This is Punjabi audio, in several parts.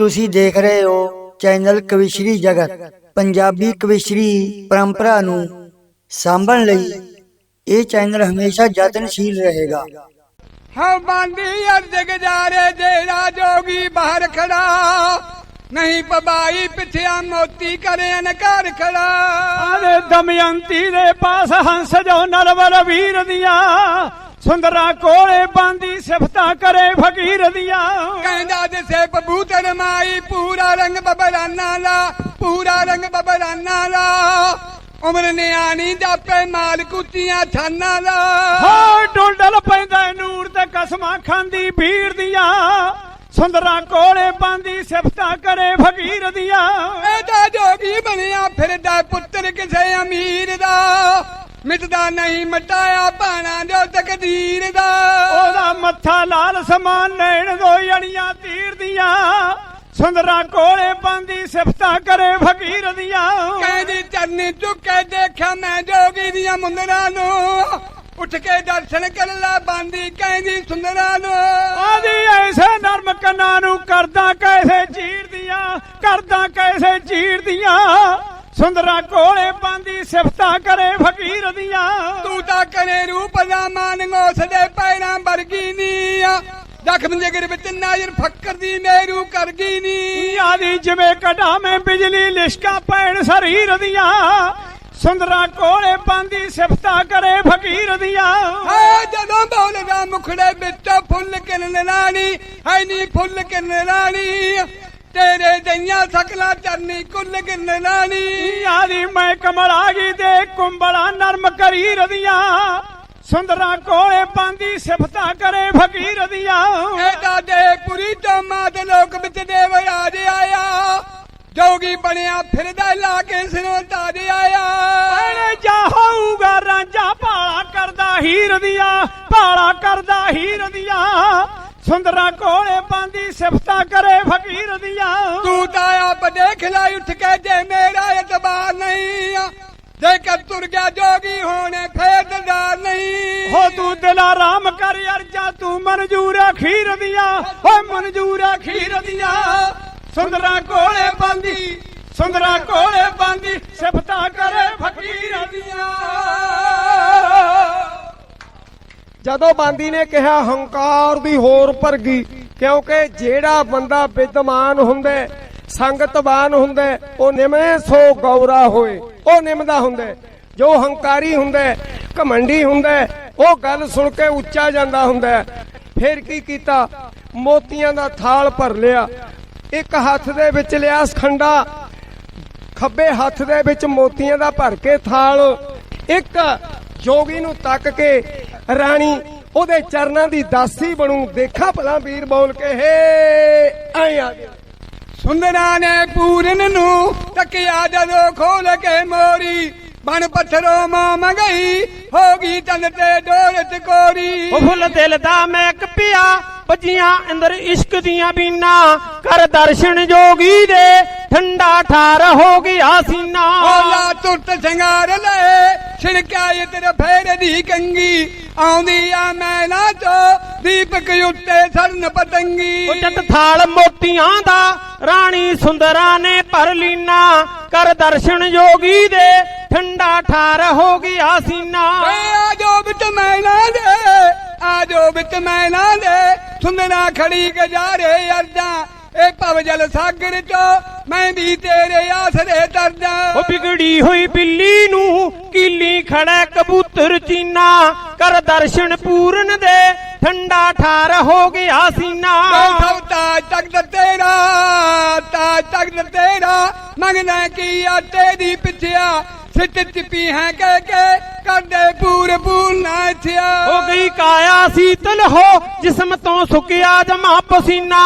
ਤੁਸੀਂ ਦੇਖ ਰਹੇ ਹੋ ਚੈਨਲ ਕਵਿਸ਼ਰੀ ਜਗਤ ਪੰਜਾਬੀ ਕਵਿਸ਼ਰੀ ਪਰੰਪਰਾ ਨੂੰ ਸਾਂਭਣ ਲਈ ਇਹ ਚੈਨਲ ਹਮੇਸ਼ਾ ਯਤਨਸ਼ੀਲ ਰਹੇਗਾ। ਹਾਂ ਬਾਂਦੀ ਅਰਜ ਗਜਾਰੇ ਜਿਹੜਾ ਜੋਗੀ ਬਾਹਰ ਖੜਾ। ਨਹੀਂ ਪਬਾਈ ਪਿੱਛਿਆ ਮੋਤੀ ਕਰੇ ਅਨਕਾਰ ਖੜਾ। ਆਲੇ ਦਮਯੰਤੀ ਦੇ ਪਾਸ ਹੰਸ ਜੋ ਨਰਵਰ ਵੀਰ ਦੀਆਂ। ਸੁੰਦਰਾ ਕੋਲੇ ਬਾਂਦੀ ਸਿਫਤਾਂ ਕਰੇ ਫਕੀਰ ਦੀਆਂ। ਕਹਿੰਦਾ ਜਿਸੇ ਕਬੂਤਰ ਮਾਈ ਪੂਰਾ ਰੰਗ ਬਬਰਾਨਾ ਲਾ ਪੂਰਾ ਰੰਗ ਬਬਰਾਨਾ ਲਾ। ਉਮਰ ਨਿਆਣੀ ਜਾਪੇ ਮਾਲ ਕੁੱਤੀਆਂ ਛਾਨਾ ਲਾ। ਹੋ ਡੁੰਡਲ ਪੈਂਦਾ ਨੂਰ ਤੇ ਕਸਮਾਂ ਖਾਂਦੀ ਭੀੜ ਦੀਆਂ। ਸੁੰਦਰਾ ਕੋਲੇ ਬਾਂਦੀ ਸਿਫਤਾਂ ਕਰੇ ਫਕੀਰ ਦੀਆਂ। ਇਹਦਾ ਜੋਗੀ ਬਣਿਆ ਫਿਰਦਾ ਪੁੱਤਰ ਕਿਸੇ ਅਮੀਰ ਦਾ। ਮਿਟਦਾ ਨਹੀਂ ਮਟਾਇਆ ਬਾਣਾ ਜੋ ਤਕਦੀਰ ਦਾ। ਉਹਦਾ ਮੱਥਾ ਲਾਲ ਸਮਾਨ ਲੈਣ ਦੋ ਜਣੀਆਂ ਤੀਰ ਦੀਆਂ। ਸੁੰਦਰਾ ਕੋਲੇ ਬਾਂਦੀ ਸਿਫਤਾਂ ਕਰੇ ਫਕੀਰ ਦੀਆਂ। ਕਹਿੰਦੀ ਚਰਨੀ ਝੁਕੇ ਦੇਖਿਆ ਮੈਂ ਜੋਗੀ ਦੀਆਂ ਮੁੰਦਰਾਂ ਨੂੰ। ਉੱਠ ਕੇ ਦਰਸ਼ਨ ਕਰ ਲਾ ਬਾਂਦੀ ਕਹਿੰਦੀ ਸੁੰਦਰਾਂ ਨੂੰ। ਆਦੀ ਐਸੇ ਨਰਮ ਕੰਨਾਂ ਨੂੰ ਕਰਦਾ ਕੈਸੇ ਚੀਰਦੀਆਂ ਕਰਦਾ ਕੈਸੇ ਚੀਰਦੀਆਂ ਸੁੰਦਰਾ ਕੋਲੇ ਬਾਂਦੀ ਸਿਫਤਾਂ ਕਰੇ ਫਕੀਰ ਦੀਆਂ। ਤੂੰ ਤਾਂ ਕਰੇ ਰੂਪ ਦਾ ਮਾਨ ਉਸ ਦੇ ਪੈਰਾਂ ਵਰਗੀ ਨੀ ਆ ਜ਼ਖਮ ਜਿਗਰ ਵਿੱਚ ਨਾਜ਼ਰ ਫੱਕਰ ਦੀ ਮੇਰੂ ਕਰ ਗਈ ਨੀ ਆਦੀ ਜਿਵੇਂ ਕਢਾਵੇਂ ਬਿਜਲੀ ਲਿਸ਼ਕਾ ਪੈਣ ਸਰੀਰ ਦੀਆਂ। ਸੁੰਦਰਾ ਕੋਲੇ ਬਾਂਦੀ ਸਿਫਤਾਂ ਕਰੇ ਫਕੀਰ ਦੀਆਂ। ਹੈ ਜਦੋਂ ਬੋਲਦਾ ਮੁਖੜੇ ਵਿੱਚ ਫੁੱਲ ਕਿਰਨ ਰਾਣੀ ਹੈ ਨੀ ਫੁੱਲ ਕਿਰਨ ਰਾਣੀ ਤੇਰੇ ਦਈਆਂ ਸਕਲਾ ਚਰਨੀ ਕੁੱਲ ਕਿਰਨ ਰਾਣੀ ਆਦੀ ਮੈਂ ਕਮਲਾ ਗਈ ਦੇ ਕੁੰਬਲਾ ਨਰਮ ਕਰੀ ਰਦੀਆਂ। ਸੁੰਦਰਾ ਕੋਲੇ ਪਾਂਦੀ ਸਿਫਤਾਂ ਕਰੇ ਫਕੀਰ ਦੀਆਂ। ਇਹਦਾ ਦੇ ਪੁਰੀ ਤੋਂ ਮਾਤ ਲੋਕ ਵਿੱਚ ਦੇਵ ਰਾਜ ਆਇਆ। ਜੋਗੀ ਬਣਿਆ ਫਿਰਦਾ ਲਾ ਕੇ ਸਿਰੋਂ ਤਾਜ ਆਇਆ। ਐਨੇ ਜਾ ਹੋਊਗਾ ਰਾਂਝਾ ਭਾਲਾ ਕਰਦਾ ਹੀਰ ਦੀਆਂ ਭਾਲਾ ਕਰਦਾ ਹੀਰ ਦੀਆਂ। ਸੁੰਦਰਾ ਕੋਲੇ ਪਾਂਦੀ ਸਿਫਤਾਂ ਕਰੇ ਫਕੀਰ ਦੀਆਂ। ਤੂੰ ਤਾਂ ਆਪ ਦੇਖ ਲੈ ਉੱਠ ਕੇ ਜੇ ਮੇਰਾ ਇਤਬਾਰ ਨਹੀਂ ਆ। ਜੇ ਕਰ ਤੁਰ ਗਿਆ ਜੋਗੀ ਹੋਣੇ ਫੇਰ ਦਿਲਦਾਰ ਨਹੀਂ। ਹੋ ਤੂੰ ਦਿਲ ਆਰਾਮ ਕਰ ਅਰਜਾ ਤੂੰ ਮਨਜੂਰ ਅਖੀਰ ਦੀਆਂ। ਓ ਮਨਜੂਰ ਅਖੀਰ ਦੀਆਂ। ਸੁੰਦਰਾ ਕੋਲੇ ਪਾਂਦੀ ਸੁੰਦਰਾ ਕੋਲੇ ਪਾਂਦੀ ਸਿਫਤਾਂ ਕਰੇ ਫਕੀਰ ਦੀਆਂ। ਜਦੋਂ ਬਾਂਦੀ ਨੇ ਕਿਹਾ ਹੰਕਾਰ ਦੀ ਹੋਰ ਭਰਗੀ, ਕਿਉਂਕਿ ਜਿਹੜਾ ਬੰਦਾ ਵਿਦਮਾਨ ਹੁੰਦਾ, ਸੰਗਤਵਾਨ ਹੁੰਦਾ, ਉਹ ਨਿਮੇ ਸੋ ਗੌਰਾ ਹੋਏ, ਉਹ ਨਿਮਦਾ ਹੁੰਦਾ। ਜੋ ਹੰਕਾਰੀ ਹੁੰਦਾ, ਘਮੰਡੀ ਹੁੰਦਾ, ਉਹ ਗੱਲ ਸੁਣ ਕੇ ਉੱਚਾ ਜਾਂਦਾ ਹੁੰਦਾ। ਫਿਰ ਕੀ ਕੀਤਾ? ਮੋਤੀਆਂ ਦਾ ਥਾਲ ਭਰ ਲਿਆ। ਇੱਕ ਹੱਥ ਦੇ ਵਿੱਚ ਲਿਆ ਖੰਡਾ ਖੱਬੇ ਹੱਥ ਦੇ ਵਿੱਚ ਮੋਤੀਆਂ ਦਾ ਭਰ ਕੇ ਥਾਲ। ਇੱਕ ਜੋਗੀ ਨੂੰ ਤੱਕ ਕੇ ਰਾਣੀ ਉਹਦੇ ਚਰਨਾਂ ਦੀ ਦਾਸੀ ਬਣੂ। ਦੇਖਾ ਭਲਾ ਵੀਰ ਬੋਲ ਕੇ ਹੇ ਐ ਆ ਗਿਆ ਸੁੰਦਰਾਂ ਨੇ ਪੂਰਨ ਨੂੰ ਤੱਕਿਆ ਜਦੋਂ ਖੋਲ ਕੇ ਮੋਰੀ। ਬਣ ਪੱਥਰੋਂ ਮਾਂ ਮੰਗਈ ਹੋ ਗਈ ਤਨ ਤੇ ਡੋਰ ਟਕੋਰੀ ਉਹ ਫੁੱਲ ਦਿਲ ਦਾ ਮੈਂ ਪਿਆ ਭਜੀਆਂ ਅੰਦਰ ਇਸ਼ਕ ਦੀਆਂ ਬੀਨਾ ਕਰ ਦਰਸ਼ਨ ਜੋਗੀ ਦੇ ਠੰਡਾ ਠਾਰ ਹੋ ਗਿਆ ਸੀਨਾ। ਓਲਾ ਤੁਰਤ ਸ਼ਿੰਗਾਰ ਲੈ ਛਿੜਕਿਆ ਇਹ ਤੇਰੇ ਫੇਰ ਦੀ ਕੰਗੀ। ਆਉਂਦੀ ਆ ਮੈਨਾ ਚੋ ਦੀਪਕ ਉੱਤੇ ਸਰਨ ਪਤੰਗੀ। ਉਹ ਜੱਟ ਥਾਲ ਮੋਤੀਆਂ ਦਾ ਰਾਣੀ ਸੁੰਦਰਾ ਨੇ ਭਰ ਲੀਨਾ। ਕਰ ਦਰਸ਼ਨ ਜੋਗੀ ਦੇ ਠੰਡਾ ਠਾਰ ਹੋ ਗਿਆ ਸੀਨਾ। ਓਏ ਆ ਜੋ ਵਿੱਚ ਮੈਨਾ ਦੇ ਆ ਜੋ ਵਿੱਚ ਮੈਨਾ ਦੇ। ਸੁੰਦਰਾ ਖੜੀ ਗਜਾਰੇ ਅਰਜਾਂ। ਇਹ ਭਵ ਜਲ ਸਾਗਰ ਚੋ ਮੈਂ ਵੀ ਤੇਰੇ ਆਸਰੇ ਤਰਜਾਂ ਉਹ ਬਿਗੜੀ ਹੋਈ ਬਿੱਲੀ ਨੂੰ ਕੀਲੀ ਖੜਾ ਕਬੂਤਰ ਚੀਨਾ। ਕਰ ਦਰਸ਼ਨ ਪੂਰਨ ਦੇ ਠੰਡਾ ਠਾਰ ਹੋ ਗਿਆ ਸੀਨਾ। ਸਭ ਤਾਜ ਤਖਤ ਤੇਰਾ ਤਾਜ ਤਖਤ ਤੇਰਾ। ਮੰਗਣਾ ਕੀ ਆਟੇ ਦੀ ਪਿੱਛਿਆ। ਸਿੱਟ ਟਿੱਪੀ ਹੈ ਕਹਿ ਕੇ ਕਰਦੇ ਪੂਰ ਪੂਰ ਨਾ ਥਿਆ ਹੋ ਗਈ ਕਾਇਆ ਸੀਤਲ ਹੋ ਜਿਸਮ ਤੋਂ ਸੁੱਕਿਆ ਜਮਾ ਪਸੀਨਾ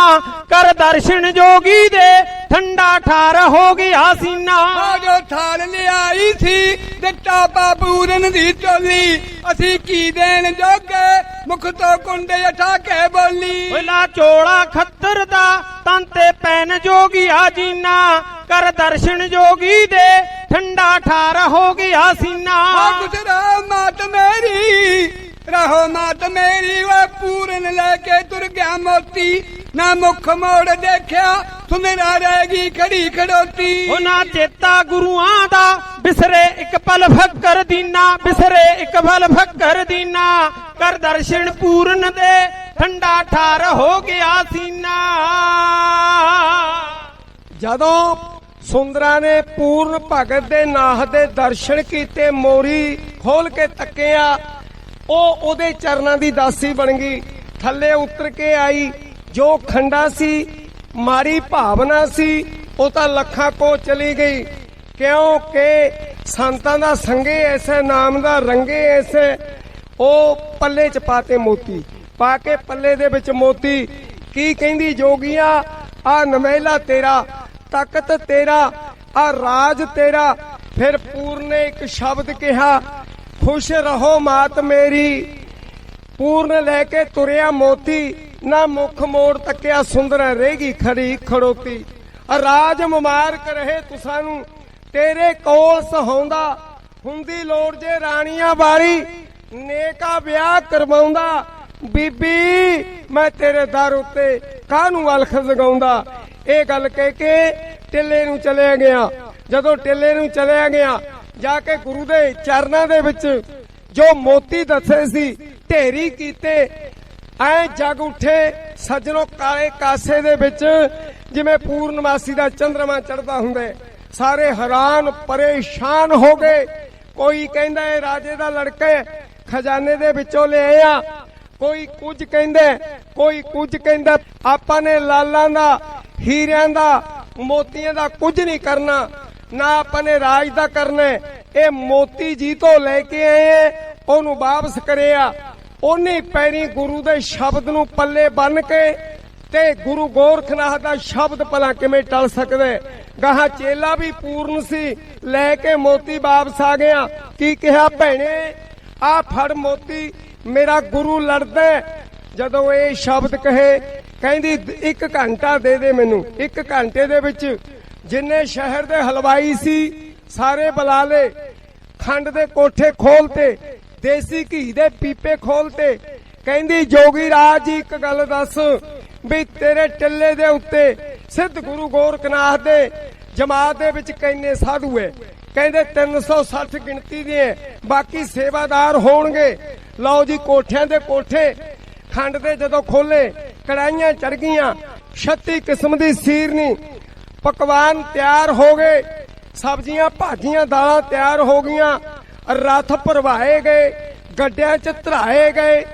ਕਰ ਦਰਸ਼ਨ ਜੋਗੀ ਦੇ ਠੰਡਾ ਠਾਰ ਹੋ ਗਿਆ ਸੀਨਾ। ਆ ਜੋ ਥਾਲ ਲਿਆਈ ਸੀ ਦਿੱਤਾ ਬਾਬੂਰਨ ਦੀ ਟੋਲੀ ਅਸੀਂ ਕੀ ਦੇਣ ਜੋਗੇ ਮੁਖ ਤੋਂ ਕੁੰਡੇ ਉਠਾ ਕੇ ਬੋਲੀ। ਓਲਾ ਚੋਲਾ ਖੱਤਰ ਦਾ ਤਨ ਤੇ ਪੈਨ ਜੋਗੀਆ ਜੀਨਾ। ਕਰ ਦਰਸ਼ਨ ਜੋਗੀ ਦੇ ਠੰਡਾ ਠਾਰ ਹੋ ਗਿਆ ਸੀਨਾ। ਗੁਜਰਾ ਮਾਤ ਮੇਰੀ ਰਹੋ ਮਾਤ ਮੇਰੀ ਵੇ ਪੂਰਨ ਲੈ ਕੇ ਤੁਰ ਗਿਆ ਮੋਤੀ। ਨਾ ਮੁਖ ਮੋੜ ਦੇਖਿਆ ਸੁੰਦਰਾ ਰਹੇਗੀ ਖੜੀ ਖੜੋਤੀ। ਉਹ ਨਾ ਚੇਤਾ ਗੁਰੂਆਂ ਦਾ ਬਿਸਰੇ ਇੱਕ ਪਲ ਫੱਕਰ ਦੀਨਾ ਬਿਸਰੇ ਇੱਕ ਪਲ ਫੱਕਰ ਦੀਨਾ। ਕਰ ਦਰਸ਼ਨ ਪੂਰਨ ਦੇ ਠੰਡਾ ਠਾਰ ਹੋ ਗਿਆ ਸੀਨਾ। ਜਦੋਂ ਸੁੰਦਰਾ ਨੇ ਪੂਰਨ ਭਗਤ ਦੇ ਨਾਹ ਦੇ ਦਰਸ਼ਨ ਕੀਤੇ, ਮੋਰੀ ਖੋਲ ਕੇ ਤੱਕਿਆ। ਉਹ ਉਹਦੇ ਚਰਨਾਂ ਦੀ ਦਾਸੀ ਬਣ ਗਈ। ਥੱਲੇ ਉਤਰ ਕੇ ਆਈ। ਜੋ ਖੰਡਾ ਸੀ, ਮਾਰੀ ਭਾਵਨਾ ਸੀ, ਉਹ ਤਾਂ ਲੱਖਾਂ ਕੋ ਚਲੀ ਗਈ। ਕਿਉਂਕਿ ਸੰਤਾਂ ਦਾ ਸੰਗੇ ਐਸੇ, ਨਾਮ ਦਾ ਰੰਗੇ ਐਸੇ, ਉਹ ਪੱਲੇ ਚ ਪਾਤੇ ਮੋਤੀ। ਪਾ ਕੇ ਪੱਲੇ ਦੇ ਵਿੱਚ ਮੋਤੀ। ਕੀ ਕਹਿੰਦੀ ਜੋਗੀਆਂ ਆ ਨਮੈਲਾ ਤੇਰਾ। ਤਖਤ ਤੇਰਾ, ਆ ਰਾਜ ਤੇਰਾ। ਫਿਰ ਪੂਰਨ ਨੇ ਇੱਕ ਸ਼ਬਦ ਕਿਹਾ, ਖੁਸ਼ ਰਹੋ ਮਾਤ ਮੇਰੀ। ਪੂਰਨ ਲੈ ਕੇ ਤੁਰਿਆ ਮੋਤੀ, ਨਾ ਮੁਖ ਮੋੜ ਤੱਕਿਆ ਸੁੰਦਰ ਰਹੇਗੀ ਖੜੀ ਖੜੋਤੀ। ਰਾਜ ਮੁਬਾਰਕ ਰਹੇ ਤੁਸਾਂ ਨੂੰ ਤੇਰੇ ਕੋਲ ਸਹਾਉਂਦਾ ਹੁੰਦੀ ਲੋੜ ਜੇ ਰਾਣੀਆਂ ਵਾਲੀ ਨੇਕਾ ਵਿਆਹ ਕਰਵਾਉਂਦਾ। ਬੀਬੀ, ਮੈਂ ਤੇਰੇ ਦਰ ਉੱਤੇ ਕਾਹਨੂੰ ਅਲਖ ਜਗਾਉਂਦਾ? ਇਹ ਗੱਲ ਕਹਿ ਕੇ ਟਿੱਲੇ ਨੂੰ ਚਲਿਆ ਗਿਆ। ਜਦੋਂ ਟਿੱਲੇ ਨੂੰ ਚਲਿਆ ਗਿਆ, ਜਾ ਕੇ ਗੁਰੂ ਦੇ ਚਰਨਾਂ ਦੇ ਵਿੱਚ ਜੋ ਮੋਤੀ ਦੱਸੇ ਸੀ, ਢੇਰੀ ਕੀਤੇ, ਐ ਜਗ ਉੱਠੇ ਸੱਜਣੋ ਕਾਲੇ ਕਾਸੇ ਦੇ ਵਿੱਚ, ਜਿਵੇਂ ਪੂਰਨਮਾਸੀ ਦਾ ਚੰਦਰਮਾ ਚੜਦਾ ਹੁੰਦਾ ਸਾਰੇ ਹੈਰਾਨ, ਪਰੇਸ਼ਾਨ ਹੋ ਗਏ। ਕੋਈ ਕਹਿੰਦਾ ਇਹ ਰਾਜੇ ਦਾ ਲੜਕਾ ਖਜ਼ਾਨੇ ਦੇ ਵਿੱਚੋਂ ਲੈ ਆਇਆ। ਕੋਈ ਕੁਝ ਕਹਿੰਦਾ ਕੋਈ ਕੁਝ ਕਹਿੰਦਾ ਆਪਾਂ ਨੇ ਲਾਲਾਂ ਦਾ, ਹੀਰਿਆਂ ਦਾ ਮੋਤੀਆਂ ਦਾ ਕੁਝ ਨਹੀਂ ਕਰਨਾ, ਨਾ ਆਪਾਂ ਰਾਜ ਦਾ ਕਰਨਾ ਇਹ ਮੋਤੀ ਜੀ ਤੋਂ ਲੈ ਕੇ ਆਏ ਉਹਨੂੰ ਵਾਪਸ ਕਰਿਆ ਉਹਨੇ ਪੈਰੀ ਗੁਰੂ ਦੇ ਸ਼ਬਦ ਨੂੰ ਪੱਲੇ ਬੰਨ ਕੇ ਤੇ ਗੁਰੂ ਗੋਰਖਨਾਥ ਦਾ ਸ਼ਬਦ ਭਲਾ ਕਿਵੇਂ ਟਲ ਸਕਦਾ ਹੈ? ਗਾਹਾਂ ਚੇਲਾ ਵੀ ਪੂਰਨ ਸੀ, ਲੈ ਕੇ ਮੋਤੀ ਵਾਪਸ ਆ ਗਿਆ। ਕੀ ਕਿਹਾ ਭੈਣੇ? ਆ ਫੜ ਮੋਤੀ, ਮੇਰਾ ਗੁਰੂ ਲੜਦਾ ਜਦੋਂ ਇਹ ਸ਼ਬਦ ਕਹੇ ਕਹਿੰਦੀ ਇੱਕ ਘੰਟਾ ਦੇ ਦੇ ਮੈਨੂੰ। ਇੱਕ ਘੰਟੇ ਦੇ ਵਿੱਚ ਜਿੰਨੇ ਸ਼ਹਿਰ ਦੇ ਹਲਵਾਈ ਸੀ ਸਾਰੇ ਬੁਲਾ ਲੇ ਖੰਡ ਦੇ ਕੋਠੇ ਖੋਲਤੇ ਦੇਸੀ ਘੀ ਦੇ ਪੀਪੇ ਖੋਲਤੇ। ਕਹਿੰਦੀ ਜੋਗੀ ਰਾਜ ਜੀ ਇੱਕ ਗੱਲ ਦੱਸ ਵੀ ਤੇਰੇ ਟਿੱਲੇ ਦੇ ਉੱਤੇ ਸਿੱਧ ਗੁਰੂ ਗੋਰਖਨਾਥ ਦੇ ਜਮਾਤ ਦੇ ਵਿੱਚ ਕਿੰਨੇ ਸਾਧੂ ਐ। ਕਹਿੰਦੇ 360 ਗਿਣਤੀ ਦੇ ਐ, ਬਾਕੀ ਸੇਵਾਦਾਰ ਹੋਣਗੇ। ਲਓ ਜੀ ਕੋਠਿਆਂ ਦੇ ਕੋਠੇ ਖੰਡ ਦੇ ਜਦੋਂ ਖੋਲੇ ਕੜਾਈਆਂ ਚੜ ਗਈਆਂ। 36 ਕਿਸਮ ਦੀ ਸੀਰਨੀ ਪਕਵਾਨ ਤਿਆਰ ਹੋ ਗਏ। ਸਬਜ਼ੀਆਂ, ਭਾਜੀਆਂ, ਦਾਲਾਂ ਤਿਆਰ ਹੋ ਗਈਆਂ। ਰਥ ਭਰਵਾਏ ਗਏ। ਗੱਡਿਆਂ 'ਚ ਧਰਾਏ ਗਏ।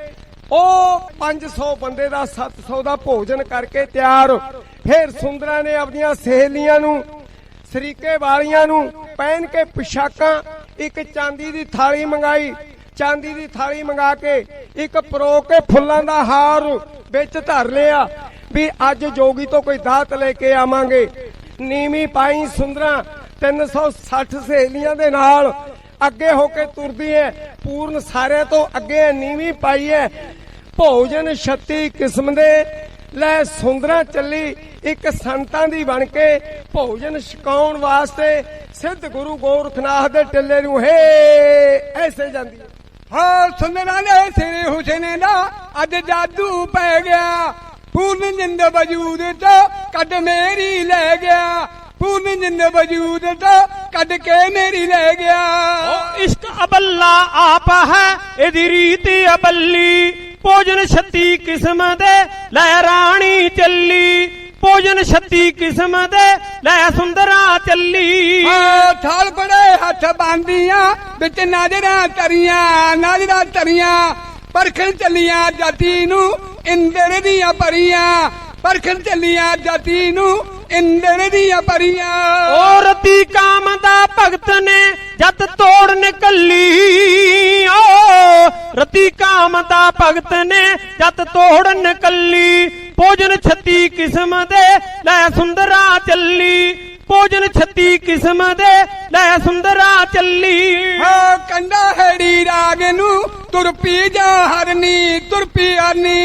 ਉਹ 500 ਬੰਦੇ ਦਾ 700 ਦਾ ਭੋਜਨ ਕਰਕੇ ਤਿਆਰ। ਫਿਰ ਸੁੰਦਰਾਂ ਨੇ ਆਪਣੀਆਂ ਸਹੇਲੀਆਂ ਨੂੰ, ਸਰੀਕੇ ਵਾਲੀਆਂ ਨੂੰ, ਪਹਿਨ ਕੇ ਪਿਸ਼ਾਕਾਂ, ਇੱਕ ਚਾਂਦੀ ਦੀ ਥਾਲੀ ਮੰਗਾਈ। ਚਾਂਦੀ ਦੀ ਥਾਲੀ ਮੰਗਾ ਕੇ ਇੱਕ ਪਰੋ ਕੇ ਫੁੱਲਾਂ ਦਾ ਹਾਰ ਵਿੱਚ ਧਰ ਲਿਆ ਵੀ ਅੱਜ ਜੋਗੀ ਤੋਂ ਕੋਈ ਦਾਤ ਲੈ ਕੇ ਆਵਾਂਗੇ। ਨੀਵੀਂ ਪਾਈ ਸੁੰਦਰਾਂ 360 ਸਹੇਲੀਆਂ ਦੇ ਨਾਲ ਅੱਗੇ ਹੋ ਕੇ ਤੁਰਦੀ ਹੈ ਪੂਰਨ ਸਾਰਿਆਂ ਤੋਂ ਅੱਗੇ ਨੀਵੀਂ ਪਾਈ ਹੈ ਭੋਜਨ 36 ਕਿਸਮ ਦੇ, ਲੈ ਸੁੰਦਰਾ ਚੱਲੀ ਇੱਕ ਸੰਤਾਂ ਦੀ ਬਣ ਕੇ ਭੋਜਨ ਛਕਾਉਣ ਵਾਸਤੇ ਸਿੱਧ ਗੁਰੂ ਗੋਰਖਨਾਥ ਦੇ ਟਿੱਲੇ ਨੂੰ ਹੇ, ਐਸੇ ਜਾਂਦੀ ਹੈ। ਹਾਂ ਸੁੰਦਰਾਂ ਦੇ ਸਿਰੇ ਹੁਸੈਨ ਦਾ, ਅੱਜ ਜਾਦੂ ਪੈ ਗਿਆ। ਪੂਰਨ ਜਿੰਦ ਵਜੂਦ ਤੋਂ ਕੱਢ ਮੇਰੀ ਲੈ ਗਿਆ। ਪੂਰਨ ਜਿੰਦ ਵਜੂਦ ਤੋਂ ਕੱਢ ਕੇ ਮੇਰੀ ਲੈ ਗਿਆ। ਉਹ ਇਸ਼ਕ ਅਬੱਲਾ ਆਪ ਹੈ, ਇਹਦੀ ਰੀਤ ਅਬੱਲੀ। ਭੋਜਨ 36 ਕਿਸਮ ਦੇ, ਲੈ ਰਾਣੀ ਚੱਲੀ। ਭੋਜਨ 36 ਕਿਸਮ ਦੇ ਲੈ ਸੁੰਦਰਾ ਚੱਲੀ। ਹਾਂ ਥਾਲ ਬੜੇ ਹੱਥ ਬਾਂਦੀਆਂ ਵਿੱਚ ਨਾਜਰਾਂ ਤਰੀਆਂ ਨਾਜਰਾਂ ਤਰੀਆਂ ਪਰਖਣ ਚੱਲੀਆਂ ਜਾਤੀ ਨੂੰ ਇੰਦਰ ਦੀਆਂ ਪਰੀਆਂ। ਪਰਖਣ ਚੱਲੀਆਂ ਜਾਤੀ ਨੂੰ ਇੰਦਰ ਦੀਆਂ ਪਰੀਆਂ। ਓ ਰਤੀ ਕਾਮ ਦਾ ਭਗਤ ਨੇ ਜਤ ਤੋੜ ਨਿਕਲੀ। ਓ ਰਤੀ ਕਾਮ ਦਾ ਭਗਤ ਨੇ ਜਤ ਤੋੜ ਨਿਕਲੀ। ਭੋਜਨ 36 ਕਿਸਮ ਦੇ ਲੈ ਸੁੰਦਰਾ ਚੱਲੀ। ਭੋਜਨ 36 ਕਿਸਮ ਦੇ ਲੈ ਸੁੰਦਰਾ ਚੱਲੀ। ਹਾਂ ਕੰਡਾ ਹੈੜੀ ਰਾਗ ਨੂੰ ਤੁਰ ਪੀ ਜਾ ਹਰਨੀ ਤੁਰ ਪੀ ਹਰਨੀ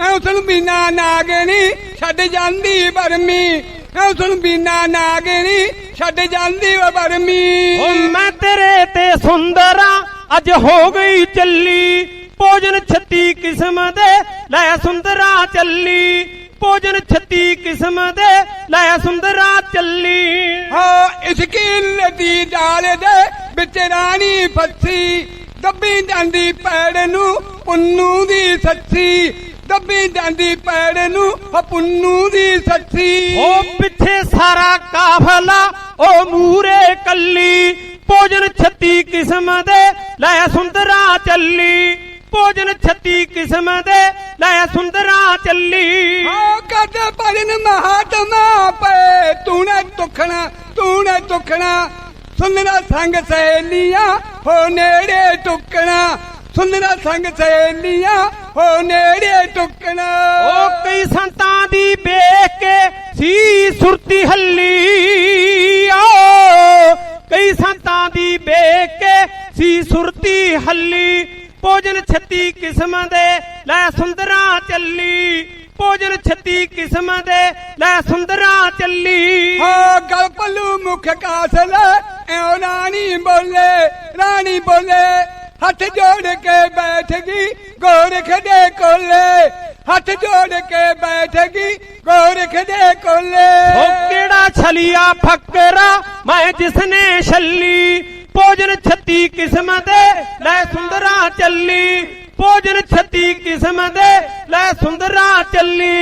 ਐ ਉਸਨੂੰ ਬਿਨਾ ਨਾਗਣੀ ਛੱਡ ਜਾਂਦੀ ਬਰਮੀ। ਐ ਉਸਨੂੰ ਬਿਨਾ ਨਾਗਣੀ ਛੱਡ ਜਾਂਦੀ ਬਰਮੀ। ਓ ਮੈਂ ਤੇਰੇ ਤੇ ਸੁੰਦਰਾ ਅੱਜ ਹੋ ਗਈ ਚੱਲੀ। ਭੋਜਨ 36 ਕਿਸਮ ਦੇ ਲੈ ਸੁੰਦਰਾ ਚੱਲੀ। ਭੋਜਨ 36 ਕਿਸਮ ਦੇ ਲੈ ਸੁੰਦਰਾ ਚੱਲੀ। ਹਾਂ ਇਸਕੀਲ ਦੀ ਜਾਲ ਦੇ ਵਿੱਚ ਰਾਣੀ ਫੱਸੀ ਦੱਬੀ ਜਾਂਦੀ ਪੈੜ ਨੂੰ ਪੁੰਨੂ ਦੀ ਸੱਚੀ ਦੱਬੀ ਜਾਂਦੀ ਪੈੜ ਨੂੰ ਹ ਪੁੰਨੂ ਦੀ ਸੱਚੀ ਉਹ ਪਿੱਛੇ ਸਾਰਾ ਕਾਫਲਾ ਉਹ ਮੂਰੇ ਕੱਲੀ। ਭੋਜਨ 36 ਕਿਸਮ ਦੇ ਲੈ ਸੁੰਦਰਾ ਚੱਲੀ। ਭੋਜਨ 36 ਕਿਸਮ ਦੇ ਲੈ ਸੁੰਦਰਾ ਚੱਲੀ। ਹਾਂ ਕਦ ਭਜਨ ਮਹਾਤਮਾ ਪਏ ਤੂੰ ਨੇ ਦੁਖਣਾ ਤੂੰ ਨੇ ਦੁਖਣਾ ਸੁਣਨਾ ਸੰਗ ਸਹੇਲੀਆਂ ਹੋ ਨੇੜੇ ਟੁਕਣਾ ਸੁਣਨਾ ਸੰਗ ਸਹੇਲੀਆਂ ਹੋ ਨੇੜੇ ਟੁਕਣਾ ਉਹ ਕਈ ਸੰਤਾਂ ਦੀ ਵੇਖ ਕੇ ਸੀ ਸੁਰਤੀ ਹੱਲੀ। ਓ ਕਈ ਸੰਤਾਂ ਦੀ ਵੇਖ ਕੇ ਸੀ ਸੁਰਤੀ ਹੱਲੀ। ਭੋਜਨ 36 ਕਿਸਮ ਦੇ ਲੈ ਸੁੰਦਰਾ ਚੱਲੀ। ਭੋਜਨ 36 ਕਿਸਮ ਦੇ ਲੈ ਸੁੰਦਰਾ ਚੱਲੀ। ਹਾਂ ਗਲ ਪੱਲੂ ਮੁਖ ਕਾਸਲ ਐਉ ਰਾਣੀ ਬੋਲੇ ਰਾਣੀ ਬੋਲੇ। ਹੱਥ ਜੋੜ ਕੇ ਬੈਠ ਗਈ ਗੋਰਖ ਦੇ ਕੋਲੇ। ਹੱਥ ਜੋੜ ਕੇ ਬੈਠ ਗਈ ਗੋਰਖ ਦੇ ਕੋਲੇ। ਉਹ ਕਿਹੜਾ ਛਲੀਆ ਫੱਕਰਾ ਮੈਂ ਜਿਸਨੇ ਛੱਲੀ। ਭੋਜਨ 36 ਕਿਸਮ ਦੇ, ਲੈ ਸੁੰਦਰਾ ਚੱਲੀ। ਭੋਜਨ 36 ਕਿਸਮ ਦੇ, ਲੈ ਸੁੰਦਰਾ ਚੱਲੀ।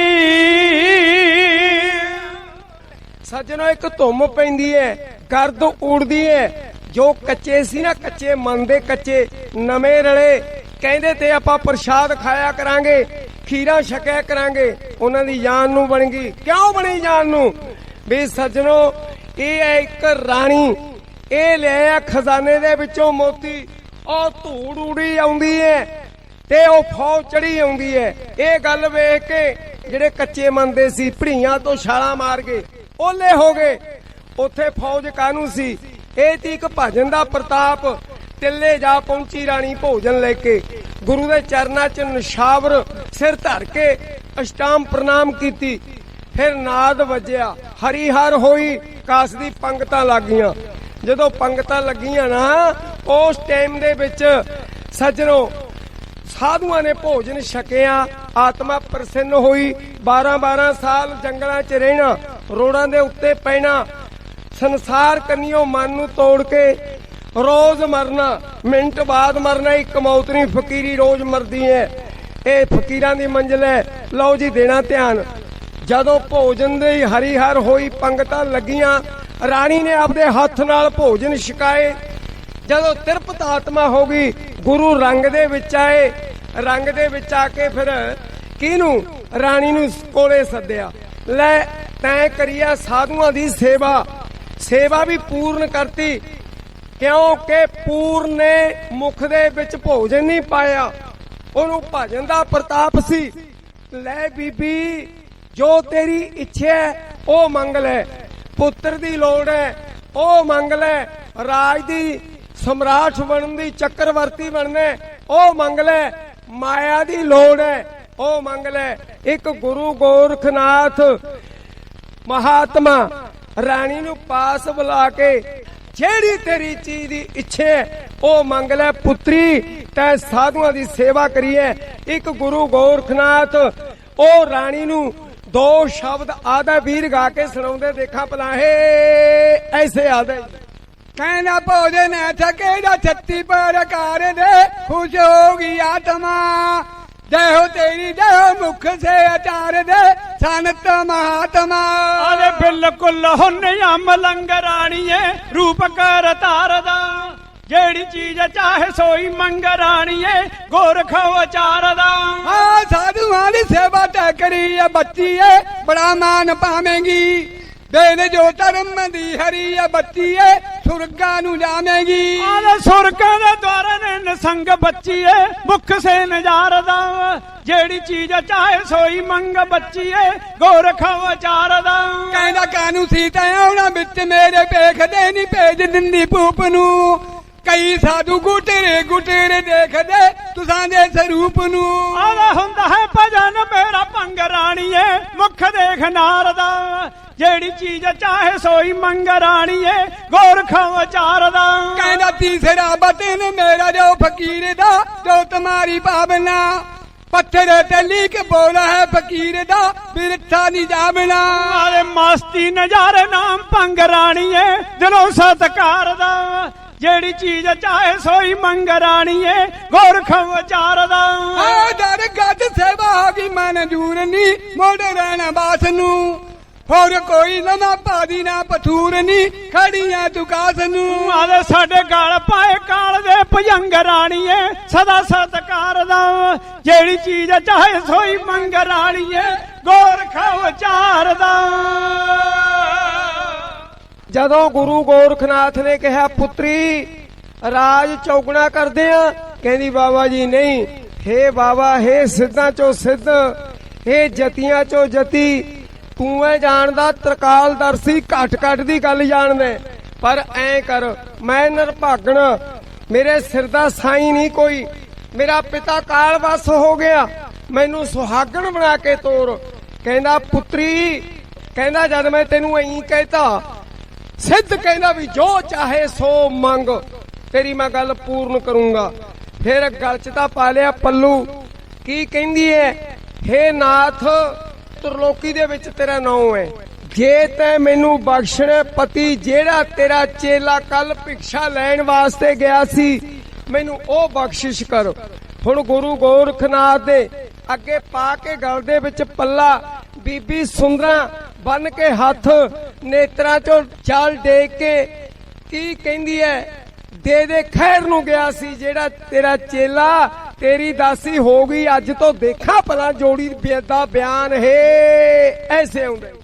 ਸੱਜਣੋ, ਇੱਕ ਧੁੰਮ ਪੈਂਦੀ ਹੈ ਗਰਦ ਉੜਦੀ ਹੈ ਜੋ ਕੱਚੇ ਸੀ ਨਾ ਕੱਚੇ, ਮਨ ਦੇ ਕੱਚੇ, ਨਵੇਂ ਰਲੇ। ਕਹਿੰਦੇ ਤੇ ਆਪਾਂ ਪ੍ਰਸ਼ਾਦ ਖਾਇਆ ਕਰਾਂਗੇ, ਖੀਰਾ ਛਕਿਆ ਕਰਾਂਗੇ, ਉਹਨਾਂ ਦੀ ਜਾਨ ਨੂੰ ਬਣ ਗਈ। ਕਿਉਂ ਬਣੀ ਜਾਨ ਨੂੰ? ਵੀ ਸੱਜਣੋ, ਇਹ ਹੈ ਇੱਕ ਰਾਣੀ ਇਹ ਲੈ ਆ ਖਜ਼ਾਨੇ ਦੇ ਵਿੱਚੋਂ ਮੋਤੀ। ਉਹ ਧੂੜ ਉੜੀ ਆਉਂਦੀ ਹੈ ਤੇ ਉਹ ਫੌਜ ਚੜੀ ਆਉਂਦੀ ਹੈ ਇਹ ਗੱਲ ਵੇਖ ਕੇ ਜਿਹੜੇ ਕੱਚੇ ਮੰਨਦੇ ਸੀ ਭੜੀਆਂ ਤੋਂ ਛਾਲਾਂ ਮਾਰ ਕੇ ਓਲੇ ਹੋ ਗਏ। ਉੱਥੇ ਫੌਜ ਕਾਨੂੰ ਸੀ? ਇਹ ਤੀ ਇੱਕ ਭਜਨ ਦਾ ਪ੍ਰਤਾਪ ਟਿੱਲੇ ਜਾ ਪਹੁੰਚੀ ਰਾਣੀ ਭੋਜਨ ਲੈ ਕੇ। ਗੁਰੂ ਦੇ ਚਰਨਾਂ 'ਚ ਨਿਸ਼ਾਵਰ ਸਿਰ ਧਰ ਕੇ ਅਸ਼ਟਾਮ ਪ੍ਰਣਾਮ ਕੀਤੀ। ਫਿਰ ਨਾਦ ਵੱਜਿਆ ਹਰੀ ਹਰ ਹੋਈ, ਕਾਸ ਦੀ ਪੰਗਤਾਂ ਲੱਗੀਆਂ। ਜਦੋਂ ਪੰਗਤਾਂ ਲੱਗੀਆਂ ਨਾ, ਉਸ ਟਾਈਮ ਦੇ ਵਿੱਚ ਸੱਜਣੋ, ਸਾਧੂਆਂ ਨੇ ਭੋਜਨ ਛਕਿਆ, ਆਤਮਾ ਪ੍ਰਸੰਨ ਹੋਈ 12 12 ਸਾਲ ਜੰਗਲਾਂ 'ਚ ਰਹਿਣਾ, ਰੋੜਾਂ ਦੇ ਉੱਤੇ ਪੈਣਾ, ਸੰਸਾਰ ਕੰਨਿਓ ਮਨ ਨੂੰ ਤੋੜ ਕੇ ਰੋਜ਼ ਮਰਨਾ, ਮਿੰਟ ਬਾਅਦ ਮਰਨਾ, ਇੱਕ ਮੌਤ ਨਹੀਂ, ਫਕੀਰੀ ਰੋਜ਼ ਮਰਦੀ ਹੈ ਇਹ ਫਕੀਰਾਂ ਦੀ ਮੰਜ਼ਿਲ ਹੈ ਲਓ ਜੀ, ਦੇਣਾ ਧਿਆਨ। ਜਦੋਂ ਭੋਜਨ ਦੇ ਹਰੀ ਹਰ ਹੋਈ, ਪੰਗਤਾਂ ਲੱਗੀਆਂ ਰਾਣੀ ਨੇ ਆਪਦੇ ਹੱਥ ਨਾਲ ਭੋਜਨ ਛਕਾਏ। ਜਦੋਂ ਤਿਰਪਤ ਆਤਮਾ ਹੋ ਗਈ, ਗੁਰੂ ਰੰਗ ਦੇ ਵਿੱਚ ਆਏ। ਰੰਗ ਦੇ ਵਿੱਚ ਆ ਕੇ ਫਿਰ ਕਿਹਨੂੰ? ਰਾਣੀ ਨੂੰ ਕੋਲੇ ਸੱਦਿਆ। ਲੈ, ਤੈਂ ਕਰੀਆ ਸਾਧੂਆਂ ਦੀ ਸੇਵਾ। ਸੇਵਾ ਵੀ ਪੂਰਨ ਕਰਤੀ। ਕਿਉਂਕਿ ਪੂਰਨ ਨੇ ਮੁਖ ਦੇ ਵਿੱਚ ਭੋਜਨ ਨਹੀਂ ਪਾਇਆ। ਉਹਨੂੰ ਭਜਨ ਦਾ ਪ੍ਰਤਾਪ ਸੀ। ਲੈ ਬੀਬੀ, ਜੋ ਤੇਰੀ ਇੱਛਾ ਉਹ ਮੰਗ ਲੈ। ਪੁੱਤਰ ਦੀ ਲੋੜ ਹੈ ਉਹ ਮੰਗ ਲੈ। ਰਾਜ ਦੀ ਸਮਰਾਟ ਬਣਨ ਦੀ ਚੱਕਰਵਰਤੀ ਬਣਨਾ ਉਹ ਮੰਗ ਲੈ। ਮਾਇਆ ਦੀ ਲੋੜ ਹੈ ਉਹ ਮੰਗ ਲੈ। ਇੱਕ ਗੁਰੂ ਗੋਰਖਨਾਥ ਮਹਾਤਮਾ ਰਾਣੀ ਨੂੰ ਪਾਸ ਬੁਲਾ ਕੇ ਜਿਹੜੀ ਤੇਰੀ ਚੀਜ਼ ਦੀ ਇੱਛਾ ਹੈ, ਉਹ ਮੰਗ ਲੈ। ਪੁੱਤਰੀ ਤੈ ਸਾਧੂਆਂ ਦੀ ਸੇਵਾ ਕਰੀਏ ਇੱਕ ਗੁਰੂ ਗੋਰਖਨਾਥ ਉਹ ਰਾਣੀ ਨੂੰ ਦੋ ਸ਼ਬਦ ਆਦਾ ਵੀਰ ਗਾ ਕੇ ਸੁਣਾਉਂਦੇ, ਦੇਖਾਂ ਭਲਾ ਐਸੇ ਆਦਾ। ਕਹਿੰਦਾ ਭੋਜਨ ਥਕੇ ਦਾ ਛੱਤੀ ਪ੍ਰਕਾਰ ਦੇ ਖੁਸ਼ ਹੋ ਗਈ ਆਤਮਾ। ਜੈ ਤੇਰੀ ਜੈ ਮੁਖ ਸੇ ਅਚਾਰ ਦੇ ਸੰਤ ਮਹਾਤਮਾ। ਅਰੇ ਬਿਲਕੁਲ ਹੁੰਨੇ ਮਲੰਗ ਰਾਣੀਏ ਰੂਪ ਕਰ ਤਾਰਦਾ। ਜਿਹੜੀ ਚੀਜ਼ ਚਾਹੇ ਸੋਈ ਮੰਗ ਰਾਣੀਏ ਗੋਰਖ ਵਿਚਾਰਦਾ ਆ ਸਾਧੂਆਂ ਦੀ ਸੇਵਾ ਤੈ ਕਰੀ ਆ ਬੱਚੀ ਏ ਬੜਾ ਮਾਨ ਪਾਵੇਂਗੀ। ਦੇਨ ਜੋ ਧਰਮ ਦੀ ਹਰੀ ਆ ਬੱਚੀ ਏ ਸੁਰਗਾ ਨੂੰ ਜਾਵੇਂਗੀ। ਆਲੇ ਸੁਰਗਾਂ ਦੇ ਦੁਆਰ ਨੇ ਨਸੰਗ ਬੱਚੀਏ ਮੁਖ ਸੇ ਨਜ਼ਾਰਦਾ ਜਿਹੜੀ ਚੀਜ਼ ਚਾਹੇ ਸੋਈ ਮੰਗ ਬੱਚੀਏ ਗੋਰਖ ਵਿਚਾਰਦਾ ਕਹਿੰਦਾ ਕਾਨੂੰ ਸੀ ਤੈ ਆਉਣਾ ਵਿੱਚ ਮੇਰੇ ਵੇਖਦੇ ਨਹੀਂ ਭੇਜ ਦਿੰਦੀ ਭੂਪ ਨੂੰ। ਕਈ ਸਾਧੂ ਗੁਟਰੇ ਗੁਟਰੇ ਦੇਖਦੇ ਤੁਸਾਂ ਦੇ ਸਰੂਪ ਨੂੰ। ਆਲਾ ਹੁੰਦਾ ਹੈ ਭਜਨ ਮੇਰਾ ਭੰਗ ਰਾਣੀਏ ਮੁਖ ਦੇਖ ਨਾਰਦਾ। ਜਿਹੜੀ ਚੀਜ਼ ਚਾਹੇ ਸੋਈ ਮੰਗ ਰਾਣੀਏ ਗੋਰਖ ਵਿਚਾਰਦਾ। ਕਹਿੰਦਾ ਤੀਸਰਾ ਬਤਨ ਮੇਰਾ ਜੋ ਫਕੀਰ ਦਾ ਜੋ ਤੁਮਾਰੀ ਭਾਵਨਾ। ਪੱਥਰ ਤੇ ਲੀਕ ਬੋਲਾ ਹੈ ਫਕੀਰ ਦਾ ਬਿਰਥਾ ਨਹੀਂ ਜਾਮਣਾ ਆਲੇ ਮਸਤੀ ਨਜ਼ਾਰੇ ਨਾਮ ਭੰਗ ਰਾਣੀਏ ਦਿਲੋਂ ਸਤਕਾਰ ਦਾ। ਜਿਹੜੀ ਚੀਜ਼ ਚਾਹੇ ਸੋਈ ਮੰਗ ਰਾਣੀਏ ਗੋਰਖ ਵਿਚਾਰ ਦਾ ਆ ਦਰ ਗੱਜ ਸੇਵਾ ਵੀ ਮਨਜੂਰ ਨਹੀਂ ਮੋੜ ਰਹਿਣਾ ਬਾਸ ਨੂੰ। ਹੋਰ ਕੋਈ ਨਵਾਂ ਪਾਦੀ ਨਾ ਪਥੂਰ ਨਹੀਂ ਖੜੀਆਂ ਦੁਕਾਸ ਨੂੰ। ਆਲੇ ਸਾਡੇ ਗਲ ਪਾਏ ਕਾਲ ਦੇ ਭਜੰਗ ਰਾਣੀਏ ਸਦਾ ਸਤਕਾਰ ਦਾ। ਜਿਹੜੀ ਚੀਜ਼ ਚਾਹੇ ਸੋਈ ਮੰਗ ਰਾਣੀਏ ਗੋਰਖ ਵਿਚਾਰ ਦਾ ਜਦੋਂ ਗੁਰੂ ਗੋਰਖਨਾਥ ਨੇ ਕਿਹਾ, ਪੁੱਤਰੀ, ਰਾਜ ਚੌਗਣਾ ਕਰਦੇ ਆ, ਕਹਿੰਦੀ, ਬਾਬਾ ਜੀ, ਨਹੀਂ, ਹੇ ਬਾਬਾ, ਹੇ ਸਿੱਧਾਂ ਚੋਂ ਸਿੱਧ, ਹੇ ਜਤੀਆਂ ਚੋਂ ਜਤੀ, ਤੂੰ ਐ ਜਾਣਦਾ ਤਰਕਾਲਦਰਸੀ ਘਟ ਘਟ ਦੀ ਗੱਲ ਜਾਣਦਾ ਪਰ ਐ ਕਰ, ਮੈਂ ਨਿਰਭਾਗਣ, ਮੇਰੇ ਸਿਰ ਦਾ ਸਾਈ ਨਹੀਂ ਕੋਈ, ਮੇਰਾ ਪਿਤਾ ਕਾਲ ਵਸ ਹੋ ਗਿਆ, ਮੈਨੂੰ ਸੁਹਾਗਣ ਬਣਾ ਕੇ ਤੋਰ, ਕਹਿੰਦਾ, ਪੁੱਤਰੀ, ਕਹਿੰਦਾ, ਜਦ ਮੈਂ ਤੈਨੂੰ ਐਂ ਕਹਿਤਾ ਸਿੱਧ ਕਹਿੰਦਾ ਵੀ ਜੋ ਚਾਹੇ ਸੋ ਮੰਗ, ਤੇਰੀ ਮੈਂ ਗੱਲ ਪੂਰਨ ਕਰੂੰਗਾ। ਫਿਰ ਗਲ ਚ ਤਾਂ ਪਾ ਲਿਆ ਪੱਲੂ। ਕੀ ਕਹਿੰਦੀ ਐ ਹੇ ਨਾਥ, ਤਰਲੋਕੀ ਦੇ ਵਿੱਚ ਤੇਰਾ ਨਾਮ ਹੈ ਜੇ ਤੈ ਮੈਨੂੰ ਬਖਸ਼ਣ, ਪਤੀ ਜਿਹੜਾ ਤੇਰਾ ਚੇਲਾ ਕੱਲ ਭਿਕਸ਼ਾ ਲੈਣ ਵਾਸਤੇ ਗਿਆ ਸੀ, ਮੈਨੂੰ ਉਹ ਬਖਸ਼ਿਸ਼ ਕਰ। ਹੁਣ ਗੁਰੂ ਗੋਰਖਨਾਥ ਦੇ ਅੱਗੇ ਪਾ ਕੇ ਗਲ ਦੇ ਵਿੱਚ ਪੱਲਾ, ਬੀਬੀ ਸੁੰਦਰਾ ਬੰਨ ਕੇ ਹੱਥ ਨੇਤਰਾਂ ਚੋਂ ਜਲ ਦੇ ਕੇ ਕੀ ਕਹਿੰਦੀ ਹੈ? ਦੇ ਦੇ ਖੈਰ ਨੂੰ ਗਿਆ ਸੀ ਜਿਹੜਾ ਤੇਰਾ ਚੇਲਾ, ਤੇਰੀ ਦਾਸੀ ਹੋ ਗਈ, ਅੱਜ ਤੋਂ ਦੇਖਾ ਭਲਾ ਜੋੜੀ ਦਾ ਬਿਆਨ ਹੈ। ਐਸੇ ਹੁੰਦੇ।